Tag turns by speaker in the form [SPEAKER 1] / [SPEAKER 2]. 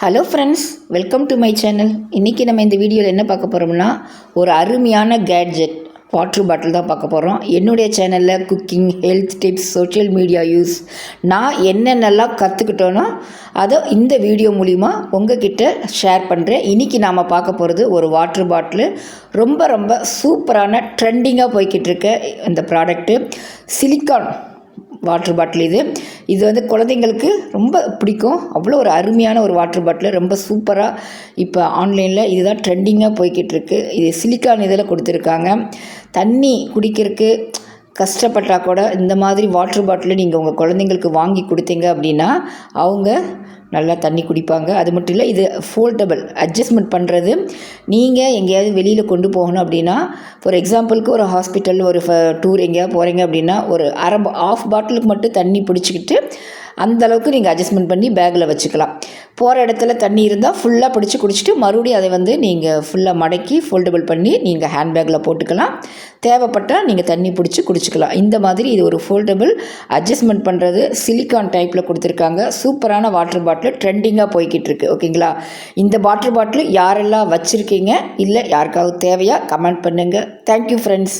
[SPEAKER 1] Hello friends welcome to my channel இன்றைக்கி நம்ம இந்த வீடியோவில் என்ன பார்க்க போகிறோம்னா ஒரு அருமையான கேட்ஜெட் வாட்ரு பாட்டில் தான் பார்க்க போகிறோம் என்னுடைய சேனலில் cooking health tips social media use நான் என்னென்னலாம் கற்றுக்கிட்டோனோ அதை இந்த வீடியோ மூலிமா உங்ககிட்ட ஷேர் பண்ணுறேன் இன்றைக்கி நாம் பார்க்க போகிறது ஒரு வாட்ரு பாட்டிலு ரொம்ப ரொம்ப சூப்பரான ட்ரெண்டிங்காக போய்கிட்டு இருக்க இந்த ப்ராடக்ட்டு சிலிக்கான் வாட்டர் பாட்டில் இது. இது வந்து குழந்தைங்களுக்கு ரொம்ப பிடிக்கும். அவ்வளோ ஒரு அருமையான ஒரு வாட்டர் பாட்டில் ரொம்ப சூப்பராக இப்போ ஆன்லைனில் இதுதான் ட்ரெண்டிங்காக போய்கிட்டு இருக்குது இது சிலிக்கான் இதில் கொடுத்துருக்காங்க. தண்ணி குடிக்கிறதுக்கு கஷ்டப்பட்டால் கூட இந்த மாதிரி வாட்டர் பாட்டில் நீங்கள் உங்கள் குழந்தைங்களுக்கு வாங்கி கொடுத்தீங்க அப்படின்னா அவங்க நல்லா தண்ணி குடிப்பாங்க. அது மட்டும் இல்லை இது ஃபோல்டபுள் அட்ஜஸ்ட்மெண்ட் பண்ணுறது நீங்கள் எங்கேயாவது வெளியில் கொண்டு போகணும் அப்படின்னா ஃபார் எக்ஸாம்பிளுக்கு ஒரு ஹாஸ்பிட்டல் ஒரு டூர் எங்கேயாவது போகிறீங்க அப்படின்னா ஒரு அரை ஆஃப் பாட்டிலுக்கு மட்டும் தண்ணி பிடிச்சிக்கிட்டு அந்த அளவுக்கு நீங்கள் அட்ஜஸ்ட்மெண்ட் பண்ணி பேக்கில் வச்சுக்கலாம். போகிற இடத்துல தண்ணி இருந்தால் ஃபுல்லாக பிடிச்சி குடிச்சிட்டு மறுபடியும் அதை வந்து நீங்கள் ஃபுல்லாக மடக்கி ஃபோல்டபுள் பண்ணி நீங்கள் ஹேண்ட்பேக்கில் போட்டுக்கலாம். தேவைப்பட்டால் நீங்கள் தண்ணி பிடிச்சி குடிச்சிக்கலாம். இந்த மாதிரி இது ஒரு ஃபோல்டபுள் அட்ஜஸ்ட்மெண்ட் பண்ணுறது சிலிக்கான் டைப்பில் கொடுத்துருக்காங்க. சூப்பரான வாட்டர் பாட்டில் ட்ரெண்டிங்காக போய்கிட்டு இருக்கு. ஓகேங்களா? இந்த வாட்டர் பாட்டில் யாரெல்லாம் வச்சுருக்கீங்க? இல்லை யாருக்காவது தேவையா? கமெண்ட் பண்ணுங்கள் தேங்க்யூ ஃப்ரெண்ட்ஸ்